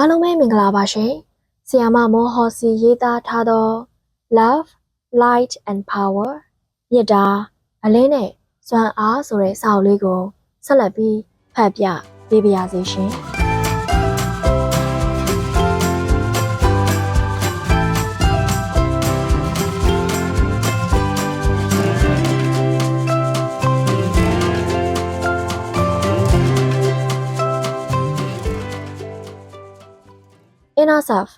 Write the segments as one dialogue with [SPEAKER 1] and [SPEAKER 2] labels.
[SPEAKER 1] အားလုံးပဲမင်္ဂလာပါရှင်။ဆီယာမမောဟောစီရေးသားထားသော Love, Light and Power မြတ်တာအလင်းနဲ့စွမ်းအားဆိုတဲ့စာအုပ်လေးကိုဆက်လက်ပြီးဖတ်ပြပေးပါရစေရှင်။ Inner Self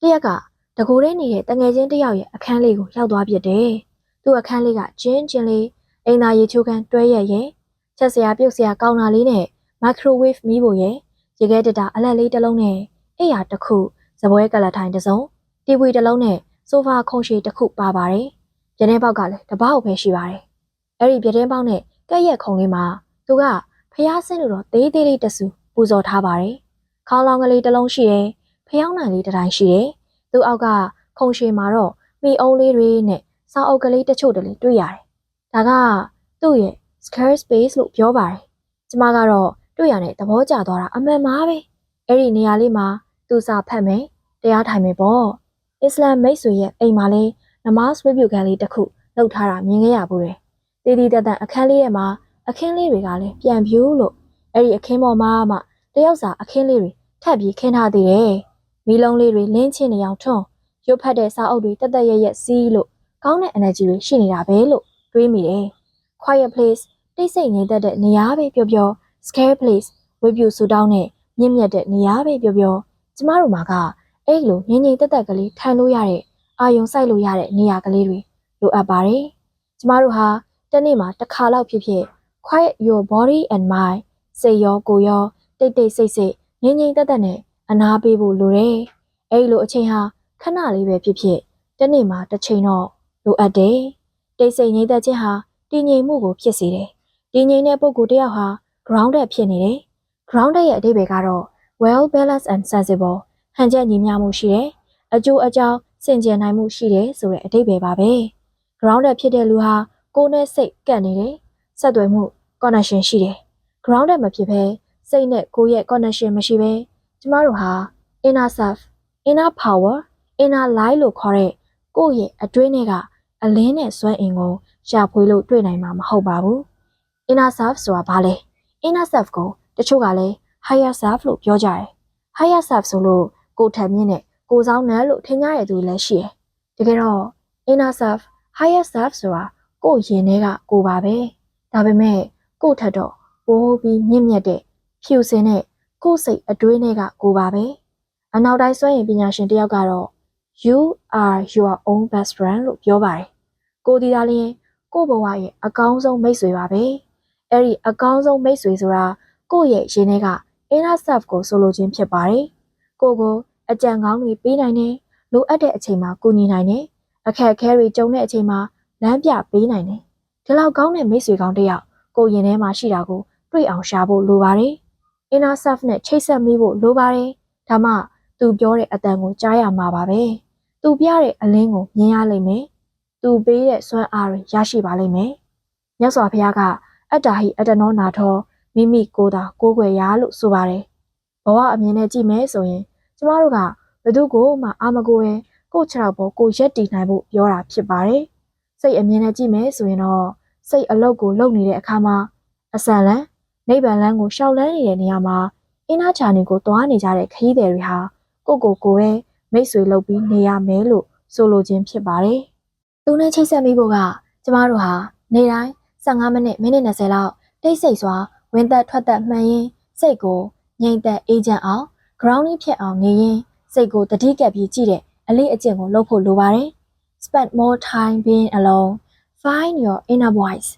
[SPEAKER 1] တရက်ကတကူထဲနေတဲ့တငယ်ချင်းတယောက်ရဲ့အခန်းလေးကိုရောက်သွားပြစ်တယ်။သူ့အခန်းလေးကကျင်းကျင်းလေးအိမ်သာရေချိုးခန်းတွဲရက်ရဲ့ချက်စရာပြုတ်စရာကောင်းတာလေးနဲ့ microwave မီးဖို့ရဲ့ရေခဲတတာအလက်လေးတစ်လုံးနဲ့အိယာတစ်ခုဇပွဲကလထိုင်တစ်စုံတီဗီတစ်လုံးနဲ့ဆိုဖာခုံရှည်တစ်ခုပါပါတယ်။ပြတင်းပေါက်ကလည်းတပောက်ပဲရှိပါတယ်။အဲ့ဒီပြတင်းပေါက်နဲ့ကက်ရက်ခုံလေးမှာသူကဖျားဆင်းလို့တော့သေးသေးလေးတဆူပူဇော်ထားပါတယ်။ခေါင်းလောင်းကလေးတစ်လုံးရှိတယ်။ ဖျောင်းနိုင်လေးတစ်တိုင်းရှိတယ်။သူ့အောက်ကခုံရှည်မှာတော့မိအုံးလေးတွေနဲ့စောင်းအုပ်ကလေးတချို့တလေတွေ့ရတယ်။ဒါကသူ့ရဲ့ scare space လို့ပြောပါတယ်။ကျမကတော့တွေ့ရတဲ့သဘောကျသွားတာအမှန်ပါပဲ။အဲ့ဒီနေရာလေးမှာသူစာဖတ်မယ်။တရားထိုင်မယ်ပေါ့။အစ္စလာမ်မိတ်ဆွေရဲ့အိမ်မှာလေးနမတ်ဝိပုခန်းလေးတစ်ခုလုပ်ထားတာမြင်ခဲ့ရဘူးတယ်။တည်တည်တတ်တတ်အခန်းလေးထဲမှာအခင်းလေးတွေကလည်းပြန်ပြိုးလို့အဲ့ဒီအခင်းပေါ်မှာမှတယောက်စာအခင်းလေးတွေထပ်ပြီးခင်းထားသေးတယ်။ မီးလုံးလေးတွေလင်းချင်းနေအောင်ထွန်းရုပ်ဖတ်တဲ့စာအုပ်တွေတက်တက်ရက်ရက်စီးလို့ကောင်းတဲ့ energy တွေရှိနေတာပဲလို့တွေးမိတယ်။ quiet place တိတ်ဆိတ်ငြိမ်သက်တဲ့နေရာပဲပြောပြော scare place ဝိပူဆူတောင်းတဲ့မြင့်မြတ်တဲ့နေရာပဲပြောပြောကျမတို့မှာကအဲ့လိုငြိမ်ငြိမ်သက်သက်ကလေးထိုင်လို့ရတဲ့အာယုံစိုက်လို့ရတဲ့နေရာကလေးတွေလိုအပ်ပါတယ်။ကျမတို့ဟာတနေ့မှာတစ်ခါလောက်ဖြစ်ဖြစ် quiet your body and mind စိတ်ရောကိုယ်ရောတိတ်တိတ်ဆိတ်ဆိတ်ငြိမ်ငြိမ်သက်သက်နဲ့ အနာပေးဖို့လိုတယ်။အဲ့လိုအချိန်ဟာခဏလေးပဲဖြစ်ဖြစ်တနေ့မှာတစ်ချိန်တော့လိုအပ်တယ်။တိတ်ဆိတ်ငြိမ်သက်ခြင်းဟာတည်ငြိမ်မှုကိုဖြစ်စေတယ်။တည်ငြိမ်တဲ့ပုဂ္ဂိုလ်တစ်ယောက်ဟာ grounded ဖြစ်နေတယ်။ grounded ရဲ့အဓိပ္ပာယ်ကတော့ well balanced and sensible ဟန်ချက်ညီမျှမှုရှိတယ်။အကျိုးအကြောင်းစင်ကြယ်နိုင်မှုရှိတယ်ဆိုတဲ့အဓိပ္ပာယ်ပါပဲ။ grounded ဖြစ်တဲ့လူဟာကိုယ်နဲ့စိတ်ကပ်နေတယ်။ဆက်သွယ်မှု connection ရှိတယ်။ grounded မဖြစ်ဘဲစိတ်နဲ့ကိုယ်ရဲ့ connection မရှိဘဲ ကျမတို့ဟာ inner self, inner power, inner light လို့ခေါ်တဲ့ကိုယ့်ရဲ့အတွင်းထဲကအလင်းနဲ့စွမ်းအင်ကိုရှာဖွေလို့တွေ့နိုင်မှာမဟုတ်ပါဘူး။ inner self ဆိုတာဘာလဲ။ inner self ကိုတချို့ကလည်း higher self လို့ပြောကြတယ်။ higher self ဆိုလို့ကိုယ်ထက်မြင့်တဲ့ကိုယ်ဆောင်နန်းလို့ထင်ကြတဲ့သူလည်းရှိတယ်။တကယ်တော့ inner self, higher self ဆိုတာကိုယ့်ရင်ထဲကကိုယ်ပါပဲ။ဒါပေမဲ့ကိုယ့်ထက်တော့ပိုပြီးမြင့်မြတ်တဲ့ဖြူစင်တဲ့ ကိုယ့်စိတ်အတွင်းထဲကကိုယ်ပါပဲ။အနောက်တိုင်းစွမ်းရည်ပညာရှင်တယောက်ကတော့ you are your own best friend လို့ပြောပါတယ်။ကိုဒီသားလင်းကိုဘဝရဲ့အကောင်းဆုံးမိတ်ဆွေပါပဲ။အဲ့ဒီအကောင်းဆုံးမိတ်ဆွေဆိုတာကိုယ့်ရဲ့ရင်ထဲက inner self ကိုဆိုလိုခြင်းဖြစ်ပါတယ်။ကိုကိုအကြံကောင်းတွေပေးနိုင်တယ်။လိုအပ်တဲ့အချိန်မှာကူညီနိုင်တယ်။အခက်အခဲတွေကြုံတဲ့အချိန်မှာလမ်းပြပေးနိုင်တယ်။ဒီလောက်ကောင်းတဲ့မိတ်ဆွေကောင်းတစ်ယောက်ကိုရင်ထဲမှာရှိတာကိုတွေ့အောင်ရှာဖို့လိုပါတယ်။ inner self နဲ့ချိတ်ဆက်မိဖို့လိုပါတယ်။ဒါမှသူပြောတဲ့အတန်ကိုကြားရမှာပါပဲ။သူပြတဲ့အလင်းကိုမြင်ရလိမ့်မယ်။သူပေးတဲ့စွမ်းအားတွေရရှိပါလိမ့်မယ်။မြတ်စွာဘုရားကအတ္တာဟိအတ္တနောနာထောမိမိကိုယ်သာကိုယ်ွယ်ရာလို့ဆိုပါတယ်။ဘဝအမြင်နဲ့ကြည့်မယ်ဆိုရင်ကျမတို့ကဘယ်သူကိုမှအာမကိုရင်ကိုယ့်ခြေထောက်ပေါ်ကိုရက်တည်နိုင်ဖို့ပြောတာဖြစ်ပါတယ်။စိတ်အမြင်နဲ့ကြည့်မယ်ဆိုရင်တော့စိတ်အလုတ်ကိုလုံနေတဲ့အခါမှာအဆန်လန်း နိဗ္ဗာန်လမ်းကိုရှောက်လန်းနေတဲ့နေရာမှာအင်းနာချာနေကိုသွားနေကြတဲ့ခရီးသည်တွေဟာကိုကိုကိုပဲမိတ်ဆွေလုပ်ပြီးနေရမယ်လို့ဆိုလိုခြင်းဖြစ်ပါတယ်။သူနဲ့ချိတ်ဆက်မိဖို့ကကျမတို့ဟာနေ့တိုင်း15မိနစ်မိနစ်20လောက်တိတ်ဆိတ်စွာဝင်သက်ထွက်သက်မှန်ရင်စိတ်ကိုငြိမ်သက်အေးချမ်းအောင် grounding ဖြစ်အောင်နေရင်စိတ်ကိုတတိကပ်ပြီးကြည့်တဲ့အလေးအကျင့်ကိုလုပ်ဖို့လိုပါတယ်။ Spend more time being alone. Find your inner voice,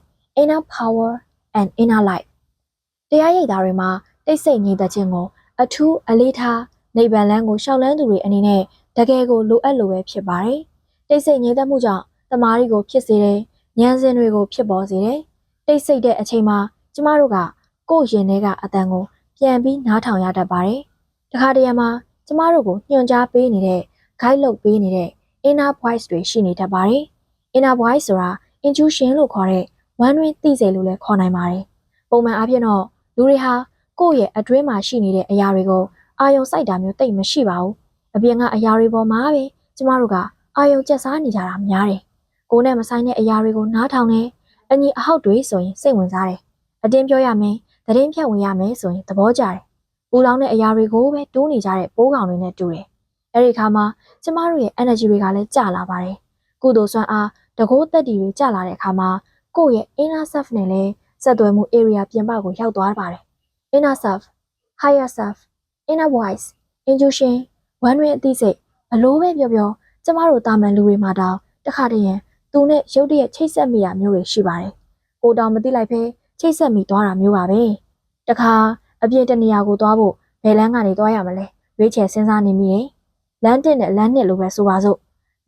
[SPEAKER 1] inner power and inner light. တရားရိပ်သားတွေမှာတိတ်ဆိတ်ငြိမ်သက်ခြင်းကိုအထူးအလေးထားနိဗ္ဗာန်လမ်းကိုရှောက်လန်းသူတွေအနေနဲ့တကယ်ကိုလိုအပ်လိုပဲဖြစ်ပါတယ်။တိတ်ဆိတ်ငြိမ်သက်မှုကြောင့်တမာရီကိုဖြစ်စေတယ်။ဉာဏ်စဉ်တွေကိုဖြစ်ပေါ်စေတယ်။တိတ်ဆိတ်တဲ့အချိန်မှာကျမတို့ကကိုယ့်ရင်ထဲကအတန်ကိုပြန်ပြီးနားထောင်ရတတ်ပါတယ်။တခါတရံမှာကျမတို့ကိုညွှန်ကြားပေးနေတဲ့ guide လုပ်ပေးနေတဲ့ inner voice တွေရှိနေတတ်ပါတယ်။ inner voice ဆိုတာ intuition လို့ခေါ်တဲ့ဝမ်းတွင်းသိစေလို့လည်းခေါ်နိုင်ပါတယ်။ပုံမှန်အားဖြင့်တော့ လူတွေဟာကိုယ့်ရဲ့အတွင်းမှာရှိနေတဲ့အရာတွေကိုအာယုံစိုက်တာမျိုးတိတ်မရှိပါဘူးအပြင်ကအရာတွေပေါ်မှာပဲကျမတို့ကအာယုံကျက်စားနေကြတာများတယ်ကိုနဲ့မဆိုင်တဲ့အရာတွေကိုနားထောင်နေအညီအဟောက်တွေဆိုရင်စိတ်ဝင်စားတယ်အတင်းပြောရမယ်သတင်းဖြတ်ဝင်ရမယ်ဆိုရင်သဘောကျတယ်ပူလောင်တဲ့အရာတွေကိုပဲတိုးနေကြတဲ့ပိုးကောင်တွေနဲ့တူတယ်အဲ့ဒီခါမှာကျမတို့ရဲ့ energy တွေကလည်းကျလာပါတယ်ကုသိုလ်စွမ်းအားတကိုးတက်တီတွေကျလာတဲ့အခါမှာကိုယ့်ရဲ့ inner self နဲ့လည်း ဆက်သွယ်မှု area ပြင်ပကိုရောက်သွားပါတယ် inner self higher self inner voice intuition ဝမ်းတွင်အသိစိတ်ဘလို့ပဲပြောပြောကျမတို့တာမန်လူတွေမှာတောင်တခါတည်းရင်သူနဲ့ရုပ်တရက်ချိတ်ဆက်မိတာမျိုးတွေရှိပါတယ်။ကိုတောင်မသိလိုက်ဖဲချိတ်ဆက်မိသွားတာမျိုးပါပဲ။တခါအပြင်တနေရာကိုသွားဖို့ဘယ်လမ်းကနေသွားရမလဲရွေးချယ်စဉ်းစားနေမိရင်လမ်းတစ်နဲ့လမ်းနှစ်လိုပဲဆိုပါစို့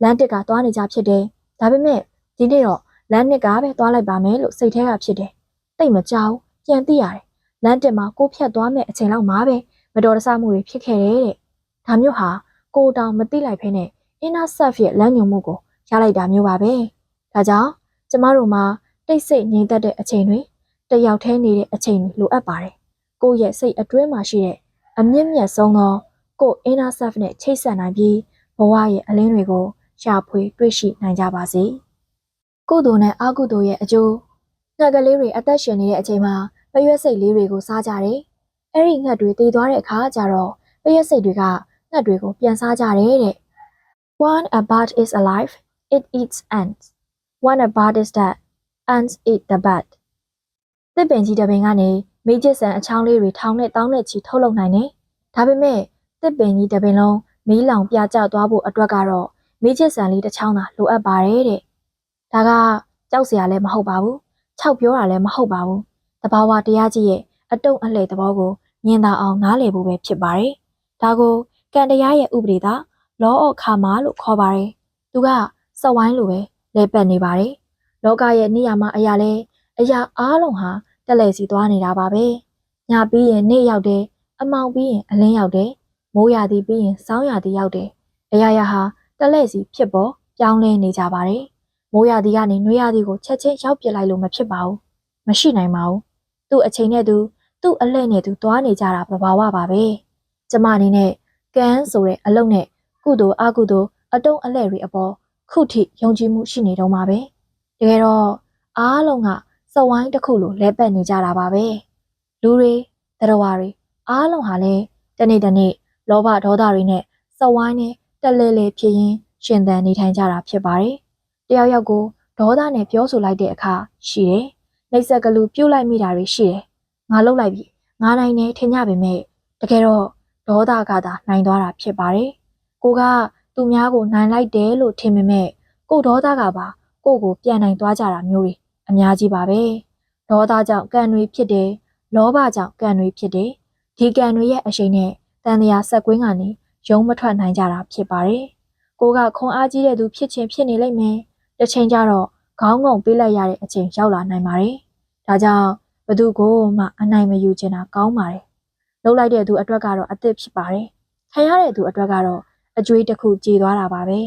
[SPEAKER 1] လမ်းတစ်ကသွားနေကြဖြစ်တယ်။ဒါပေမဲ့ဒီနေ့တော့လမ်းနှစ်ကပဲသွားလိုက်ပါမယ်လို့စိတ်ထဲကဖြစ်တယ်။ တိတ်မကြောက်ပြန်သိရတယ်။လမ်းတစ်မှာကိုဖြတ်သွားမဲ့အချိန်လောက်မှာပဲမတော်တဆမှုတွေဖြစ်ခဲ့တယ်တဲ့။ဒါမျိုးဟာကိုတောင်မသိလိုက်ဖဲနဲ့ inner self ရဲ့လမ်းညွှန်မှုကိုရလိုက်တာမျိုးပါပဲ။ဒါကြောင့်ကျမတို့မှာတိတ်ဆိတ်ငြိမ်သက်တဲ့အချိန်တွေတယောက်တည်းနေတဲ့အချိန်တွေလိုအပ်ပါတယ်။ကိုယ့်ရဲ့စိတ်အတွင်းမှာရှိတဲ့အမြင့်မြတ်ဆုံးသောကိုယ့် inner self နဲ့ချိတ်ဆက်နိုင်ပြီးဘဝရဲ့အလင်းတွေကိုရှာဖွေတွေ့ရှိနိုင်ကြပါစေ။ကုသိုလ်နဲ့အကုသိုလ်ရဲ့အကျိုး ငှက်ကလေးတွေအသက်ရှင်နေတဲ့အချိန်မှာပရွက်စိတ်လေးတွေကိုစားကြတယ်။အဲ့ဒီငှက်တွေတည်သွားတဲ့အခါကျတော့ပရွက်စိတ်တွေကငှက်တွေကိုပြန်စားကြတယ်တဲ့။ When a bird is alive, it eats ants. When a bird is dead, ants eat the bird. တစ်ပင်ကြီးတစ်ပင်ကနေမိကျစ်ဆန်အချောင်းလေးတွေထောင်းနဲ့တောင်းနဲ့ချီထုတ်လုပ်နိုင်တယ်။ဒါပေမဲ့တစ်ပင်ကြီးတစ်ပင်လုံးမီးလောင်ပြကျသွားဖို့အတွက်ကတော့မိကျစ်ဆန်လေးတစ်ချောင်းသာလိုအပ်ပါတယ်တဲ့။ဒါကကြောက်စရာလည်းမဟုတ်ပါဘူး။ ခြောက်ပြောတာလည်းမဟုတ်ပါဘူး။တဘာဝတရားကြီးရဲ့အတုံးအလှဲ့သဘောကိုမြင်သာအောင်နားလည်ဖို့ပဲဖြစ်ပါတယ်။ဒါကိုကံတရားရဲ့ဥပဒေသာ law of karma လို့ခေါ်ပါတယ်။သူကစက်ဝိုင်းလိုပဲလဲပတ်နေပါတယ်။လောကရဲ့နေရာမှာအရာလဲအရာအားလုံးဟာတက်လဲစီသွားနေတာပါပဲ။ညပြီးရင်နေ့ရောက်တယ်။အမောင်ပြီးရင်အလင်းရောက်တယ်။မိုးရာသီပြီးရင်စောင်းရာသီရောက်တယ်။အရာရာဟာတက်လဲစီဖြစ်ပေါ်ပြောင်းလဲနေကြပါတယ်။ မိုးရာသီကနေနွေရာသီကိုချက်ချင်းရောက်ပြစ်လိုက်လို့မဖြစ်ပါဘူး။မရှိနိုင်ပါဘူး။သူ့အချိန်နဲ့သူသူ့အလှဲ့နဲ့သူသွားနေကြတာသဘာဝပါပဲ။ကျမအနေနဲ့ကန်းဆိုတဲ့အလုပ်နဲ့ကုသိုလ်အကုသိုလ်အတုံးအလဲ့တွေအပေါ်ခုထိယုံကြည်မှုရှိနေတော့မှာပဲတကယ်တော့အားလုံးကစဝိုင်းတစ်ခုလိုလဲပတ်နေကြတာပါပဲလူတွေတရဝါတွေအားလုံးဟာလဲတနေ့တနေ့လောဘဒေါသတွေနဲ့စဝိုင်းနဲ့တက်လဲလဲဖြစ်ရင်းရှင်သန်နေထိုင်ကြတာဖြစ်ပါတယ် တယောက်ယောက်ကိုဒေါသနဲ့ပြောဆိုလိုက်တဲ့အခါရှိတယ်နှိပ်စက်ကလူပြုတ်လိုက်မိတာတွေရှိတယ်ငါလှုပ်လိုက်ပြီငါနိုင်နေထင်ကြပေမဲ့တကယ်တော့ဒေါသကသာနိုင်သွားတာဖြစ်ပါတယ်ကိုကသူများကိုနိုင်လိုက်တယ်လို့ထင်ပေမဲ့ကိုဒေါသကပါကိုကိုပြန်နိုင်သွားကြတာမျိုးတွေအများကြီးပါပဲဒေါသကြောင့်ကံတွေဖြစ်တယ်လောဘကြောင့်ကံတွေဖြစ်တယ်ဒီကံတွေရဲ့အရှိန်နဲ့တန်တရားဆက်ကွင်းကနေရုံမထွက်နိုင်ကြတာဖြစ်ပါတယ်ကိုကခွန်အားကြီးတဲ့သူဖြစ်ချင်းဖြစ်နေလိမ့်မယ် တစ်ချိန်ကျတော့ခေါင်းငုံပေးလိုက်ရတဲ့အချိန်ရောက်လာနိုင်ပါတယ်ဒါကြောင့်ဘသူကိုမှအနိုင်မယူချင်တာကောင်းပါတယ်လှုပ်လိုက်တဲ့သူအတွက်ကတော့အသစ်ဖြစ်ပါတယ်ခံရတဲ့သူအတွက်ကတော့အကျွေးတစ်ခုကြေသွားတာပါပဲ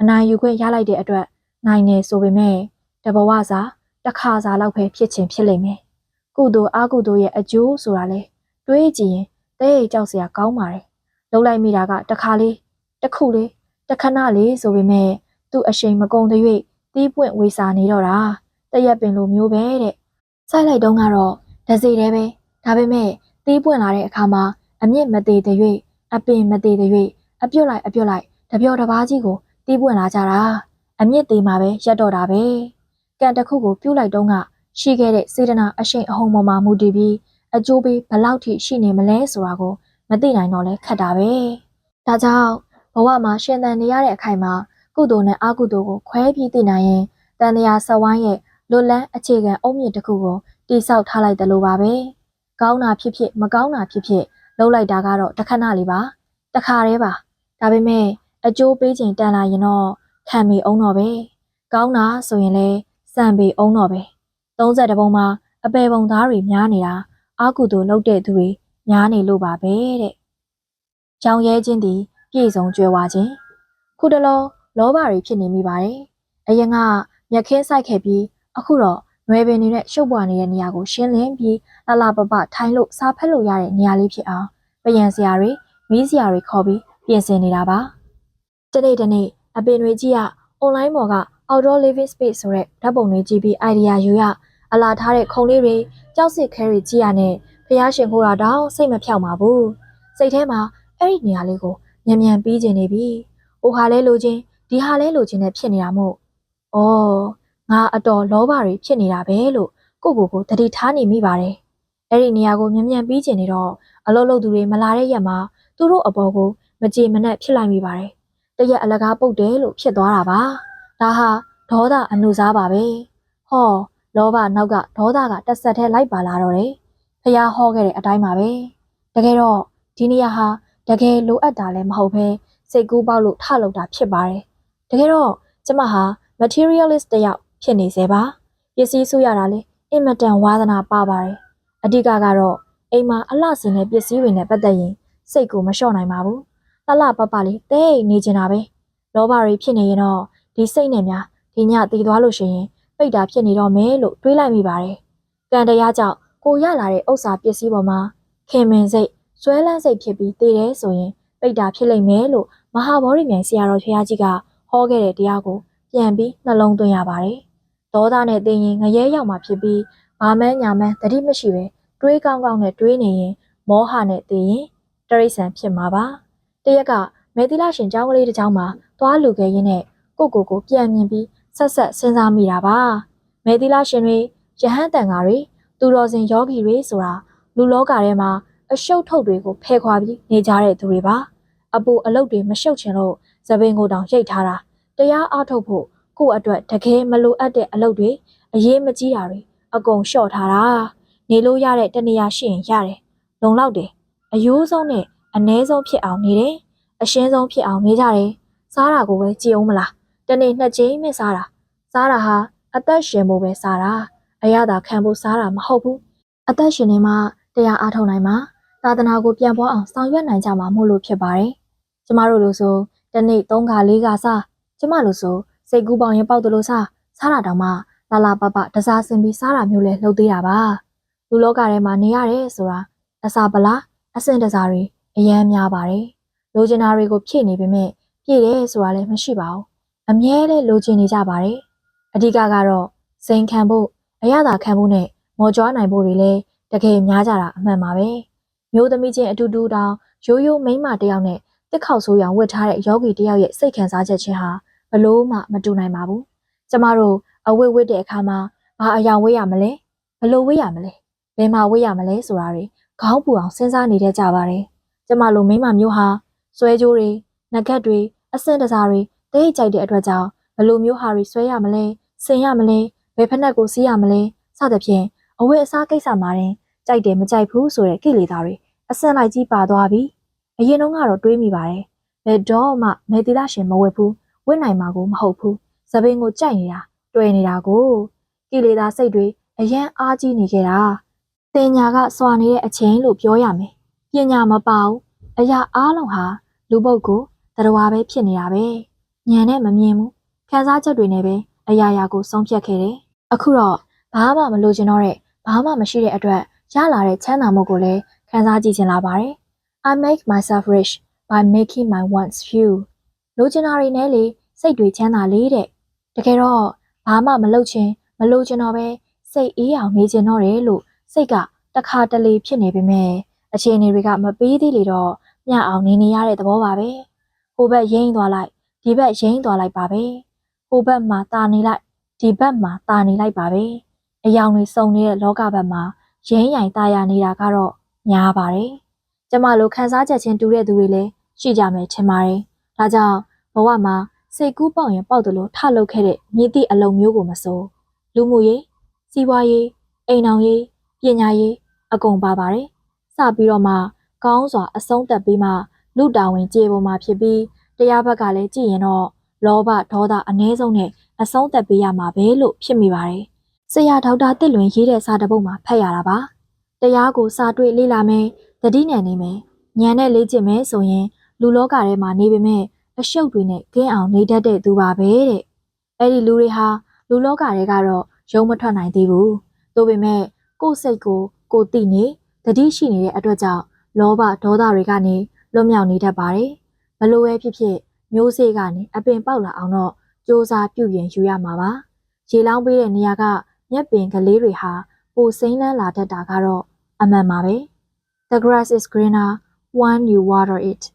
[SPEAKER 1] အနိုင်ယူခွင့်ရလိုက်တဲ့အတွက်နိုင်နေဆိုပေမဲ့တဘဝစာတစ်ခါစာလောက်ပဲဖြစ်ချင်းဖြစ်လိမ့်မယ်ကုသိုလ်အကုသိုလ်ရဲ့အကျိုးဆိုတာလေတွေးကြည့်ရင်တဲရိတ်ကြောက်စရာကောင်းပါတယ်လှုပ်လိုက်မိတာကတစ်ခါလေးတစ်ခုလေးတစ်ခဏလေးဆိုပေမဲ့ သူ့အရှိန်မကုန်သေး၍တီးပွင့်ဝေစာနေတော့တာတရက်ပင်လိုမျိုးပဲတဲ့ဆိုင်လိုက်တုန်းကတော့ဒစီတဲပဲဒါပေမဲ့တီးပွင့်လာတဲ့အခါမှာအမြင့်မသေးတဲ့၍အပင်မသေးတဲ့၍အပြုတ်လိုက်အပြုတ်လိုက်တပြောတပားကြီးကိုတီးပွင့်လာကြတာအမြင့်သေးမှာပဲရက်တော့တာပဲကံတစ်ခုကိုပြုတ်လိုက်တုန်းကရှိခဲ့တဲ့စေတနာအရှိန်အဟုန်ပေါ်မှာမူတည်ပြီးအကျိုးပေးဘလောက်ထိရှိနေမလဲဆိုတာကိုမသိနိုင်တော့လဲခက်တာပဲဒါကြောင့်ဘဝမှာရှင်သန်နေရတဲ့အခိုင်မှာ ကုသိုလ်နဲ့အကုသိုလ်ကိုခွဲပြီးသိနိုင်ရင်တန်တရားဆက်ဝိုင်းရဲ့လွတ်လန်းအခြေခံအုံမြင့်တစ်ခုကိုတိဆောက်ထားလိုက်တယ်လို့ပါပဲကောင်းတာဖြစ်ဖြစ်မကောင်းတာဖြစ်ဖြစ်လှုပ်လိုက်တာကတော့တစ်ခဏလေးပါတခါတည်းပါဒါပေမဲ့အကျိုးပေးခြင်းတန်လာရင်တော့ခံမီအောင်တော့ပဲကောင်းတာဆိုရင်လည်းစံပေအောင်တော့ပဲ30ပုံမှာအပေပုံသားတွေများနေတာအာကုသို့လှုပ်တဲ့သူတွေများနေလို့ပါပဲတဲ့။ကြောင်ရဲခြင်းသည် ပြည့်စုံကြွယ်ဝခြင်းခုတလော လောဘတွေဖြစ်နေမိပါတယ်။အရင်ကမြက်ခင်းဆိုင်ခဲ့ပြီးအခုတော့နွယ်ပင်တွေနဲ့ရှုပ်ပွားနေတဲ့နေရာကိုရှင်းလင်းပြီးလလပပထိုင်းလို့စားဖက်လို့ရတဲ့နေရာလေးဖြစ်အောင်ပယံစရာတွေမီးစရာတွေခေါ်ပြီးပြင်ဆင်နေတာပါတနေ့တနေ့အပင်တွေကြီးကအွန်လိုင်းပေါ်က outdoor living space ဆိုတဲ့ဓာတ်ပုံတွေကြည့်ပြီး idea ယူရအလာထားတဲ့ခုံလေးတွေကြောက်စစ်ခဲတွေကြီးရနဲ့ဖျားရှင်ခိုးတာတောင်စိတ်မဖြောက်ပါဘူးစိတ်ထဲမှာအဲ့ဒီနေရာလေးကိုမြန်မြန်ပြီးကျင်နေပြီဟိုဟာလဲလိုချင်း ဒီဟာလဲလိုချင်းနဲ့ဖြစ်နေတာမို့ဩငါအတော်လောဘတွေဖြစ်နေတာပဲလို့ကိုကိုကိုတတိထားနေမိပါတယ်အဲ့ဒီနေရာကိုမြန်မြန်ပြီးကျင်နေတော့အလုပ်လုပ်သူတွေမလာတဲ့ရက်မှာသူတို့အပေါ်ကိုမကြေမနက်ဖြစ်လိုက်မိပါတယ်တရက်အလကားပုတ်တယ်လို့ဖြစ်သွားတာပါဒါဟာဒေါသအနုစားပါပဲဟောလောဘနောက်ကဒေါသကတက်ဆက်ထဲလိုက်ပါလာတော့တယ်။ဖះဟောခဲ့တဲ့အတိုင်းပါပဲ။တကယ်တော့ဒီနေရာဟာတကယ်လိုအပ်တာလည်းမဟုတ်ဘဲစိတ်ကူးပေါက်လို့ထလုပ်တာဖြစ်ပါတယ်။ တကယ်တော့ကျမဟာ materialist တယောက်ဖြစ်နေစေပါ။ပစ္စည်းစုရတာလေအင်မတန်ဝါသနာပါပါတယ်။အဓိကကတော့အိမ်မှာအလှစင်တဲ့ပစ္စည်းတွေနဲ့ပတ်သက်ရင်စိတ်ကိုမလျှော့နိုင်ပါဘူး။လှလှပပလေးတိတ်နေကျင်တာပဲ။လောဘတွေဖြစ်နေရင်တော့ဒီစိတ်နဲ့များဒီညတည်သွားလို့ရှိရင်ပိတ်တာဖြစ်နေတော့မယ်လို့တွေးလိုက်မိပါတယ်။ကံတရားကြောင့်ကိုရလာတဲ့ဥစ္စာပစ္စည်းပေါ်မှာခင်မင်စိတ်ဆွဲလန်းစိတ်ဖြစ်ပြီးတည်တယ်ဆိုရင်ပိတ်တာဖြစ်လိမ့်မယ်လို့မဟာဗောဓိမြိုင်ဆရာတော်ဖရာကြီးက ဟောခဲ့တဲ့တရားကိုပြန်ပြီးနှလုံးသွင်းရပါတယ်။ဒေါသနဲ့သိရင်ငရဲရောက်မှဖြစ်ပြီးဘာမှန်းညာမှန်းတတိမရှိပဲတွေးကောင်းကောင်းနဲ့တွေးနေရင်မောဟနဲ့သိရင်တရိษံဖြစ်မှာပါ။တရက်ကမေသီလရှင်ကျောင်းကလေးတစ်ကျောင်းမှာသွားလူခဲ့ရင်းနဲ့ကိုကိုကိုပြန်မြင်ပြီးဆက်ဆက်စဉ်းစားမိတာပါမေသီလရှင်တွေယဟန်တန်ဃာတွေသူတော်စင်ယောဂီတွေဆိုတာလူလောကထဲမှာအရှုပ်ထုတ်တွေကိုဖယ်ခွာပြီးနေကြတဲ့သူတွေပါအပူအလုတ်တွေမရှုပ်ချင်လို့ သပင်ကိုတောင်ရိတ်ထားတာတရားအားထုတ်ဖို့ကိုယ့်အတွက်တကယ်မလိုအပ်တဲ့အလုပ်တွေအရေးမကြီးတာတွေအကုန်လျှော့ထားတာနေလို့ရတဲ့တနေရာရှိရင်ရတယ်လုံလောက်တယ်အယိုးဆုံးနဲ့အ ਨੇ ဆုံးဖြစ်အောင်နေတယ်အရှင်းဆုံးဖြစ်အောင်နေကြတယ်စားတာကိုပဲကြည်အောင်မလားတနေ့နှစ်ကြိမ်မစားတာစားတာဟာအသက်ရှင်ဖို့ပဲစားတာအရသာခံဖို့စားတာမဟုတ်ဘူးအသက်ရှင်နေမှတရားအားထုတ်နိုင်မှာသာသနာကိုပြန်ပွားအောင်ဆောင်ရွက်နိုင်ကြမှာမို့လို့ဖြစ်ပါတယ်ကျမတို့လို့ဆို တနေ့၃ခါ၄ခါစားကျမလို့ဆိုစိတ်ကူးပေါင်ရင်ပေါက်တယ်လို့စားစားတာတောင်မှလာလာပပတစားစင်ပြီးစားတာမျိုးလဲလှုပ်သေးတာပါလူလောကထဲမှာနေရတယ်ဆိုတာအစာပလားအစင်တစားတွေအယမ်းများပါတယ်လိုချင်တာတွေကိုဖြည့်နေပေမဲ့ပြည့်တယ်ဆိုတာလည်းမရှိပါဘူးအမြဲတမ်းလိုချင်နေကြပါတယ်အဓိကကတော့စိန်ခံဖို့အရသာခံဖို့နဲ့မော်ကြွားနိုင်ဖို့တွေလည်းတကယ်များကြတာအမှန်ပါပဲမျိုးသမီးချင်းအတူတူတောင်ရိုးရိုးမိန်းမတယောက်နဲ့ တစ်ခေါက်ဆိုးရောင်ဝတ်ထားတဲ့ယောဂီတယောက်ရဲ့စိတ်ခံစားချက်ချင်းဟာဘလို့မှမတူနိုင်ပါဘူးကျမတို့အဝတ်ဝတ်တဲ့အခါမှာဘာအယောင်ဝတ်ရမလဲဘလို့ဝတ်ရမလဲဘယ်မှာဝတ်ရမလဲဆိုတာတွေခေါင်းပူအောင်စဉ်းစားနေတဲ့ကြပါတယ်ကျမလိုမိန်းမမျိုးဟာဆွဲကြိုးတွေငကက်တွေအစင်တစားတွေတိတ်ကြိုက်တဲ့အတွက်ကြောင့်ဘလို့မျိုးဟာတွေဆွဲရမလဲဆင်ရမလဲဘယ်ဖက်နှက်ကိုစီးရမလဲစသဖြင့်အဝတ်အစားကိစ္စမှာတင်ကြိုက်တယ်မကြိုက်ဘူးဆိုတဲ့ကိလေသာတွေအဆင့်လိုက်ကြီးပါသွားပြီ အရင်တော့ကတော့တွေးမိပါတယ်ဘယ်တော့မှမေတိလရှင်မဝတ်ဘူးဝတ်နိုင်မှာကိုမဟုတ်ဘူးသပင်ကိုကြိုက်နေတာတွေ့နေတာကိုကိလေသာစိတ်တွေအရန်အားကြီးနေခဲ့တာတင်ညာကစွာနေတဲ့အချိန်လို့ပြောရမယ်ပညာမပါဘူးအရာအားလုံးဟာလူပုဂ္ဂိုလ်တရားပဲဖြစ်နေတာပဲညံနဲ့မမြင်ဘူးခံစားချက်တွေနဲ့ပဲအရာရာကိုဆုံးဖြတ်ခဲ့တယ်အခုတော့ဘာမှမလိုချင်တော့တဲ့ဘာမှမရှိတဲ့အတွက်ရလာတဲ့ချမ်းသာမှုကိုလည်းခံစားကြည့်ချင်လာပါတယ် I make myself rich by making my wants few လိုချင်တာတွေနဲ့လေစိတ်တွေချမ်းသာလေတဲ့တကယ်တော့ဘာမှမလုပ်ချင်မလိုချင်တော့ပဲစိတ်အေးအောင်နေချင်တော့တယ်လို့စိတ်ကတခါတလေဖြစ်နေပေမဲ့အခြေအနေတွေကမပေးသေးလေတော့မျှအောင်နေနေရတဲ့သဘောပါပဲဟိုဘက်ရိမ့်သွားလိုက်ဒီဘက်ရိမ့်သွားလိုက်ပါပဲဟိုဘက်မှာတာနေလိုက်ဒီဘက်မှာတာနေလိုက်ပါပဲအယောင်တွေစုံနေတဲ့လောကဘက်မှာရင်းရိုင်ตาရနေတာကတော့များပါတယ် ကျမလိုခန်းစားချက်ချင်းတူတဲ့သူတွေလည်းရှိကြမယ်ထင်ပါတယ်ဒါကြောင့်ဘဝမှာစိတ်ကူးပေါက်ရင်ပေါက်တယ်လို့ထလုပ်ခဲ့တဲ့မြည်သည့်အလုံးမျိုးကိုမစိုးလူမှုရေးစီးပွားရေးအိမ်အောင်ရေးပညာရေးအကုန်ပါပါတယ်စပြီးတော့မှကောင်းစွာအဆုံးသက်ပြီးမှလူတာဝန်ကျေပေါ်မှာဖြစ်ပြီးတရားဘက်ကလည်းကြည့်ရင်တော့လောဘဒေါသအ ਨੇ ဆုံးနဲ့အဆုံးသက်ပေးရမှာပဲလို့ဖြစ်မိပါတယ်ဆရာဒေါက်တာတစ်လွင်ရေးတဲ့စာတစ်ပုဒ်မှာဖတ်ရတာပါတရားကိုစာတွေ့လေ့လာမယ် တတိနဲ့နေမယ်ဉာဏ်နဲ့လေ့ကျင့်မယ်ဆိုရင် လူလောကထဲမှာနေပေမဲ့အရှုပ်တွေနဲ့ကင်းအောင်နေတတ်တဲ့သူပါပဲတဲ့အဲ့ဒီလူတွေဟာလူလောကထဲကတော့ရုံမထွက်နိုင်သေးဘူးဒါပေမဲ့ကိုယ်စိတ်ကိုကိုယ်သိနေတတိရှိနေတဲ့အတွက်ကြောင့်လောဘဒေါသတွေကနေလွတ်မြောက်နေတတ်ပါတယ်။ဘလို့ပဲဖြစ်ဖြစ်မျိုးစေ့ကနေအပင်ပေါက်လာအောင်တော့စူးစမ်းပြုပြင်ယူရမှာပါ။ရေလောင်းပေးတဲ့နေရာကမြက်ပင်ကလေးတွေဟာပိုစိမ့်လန်းလာတတ်တာကတော့အမှန်ပါပဲ။ The grass is greener when you water it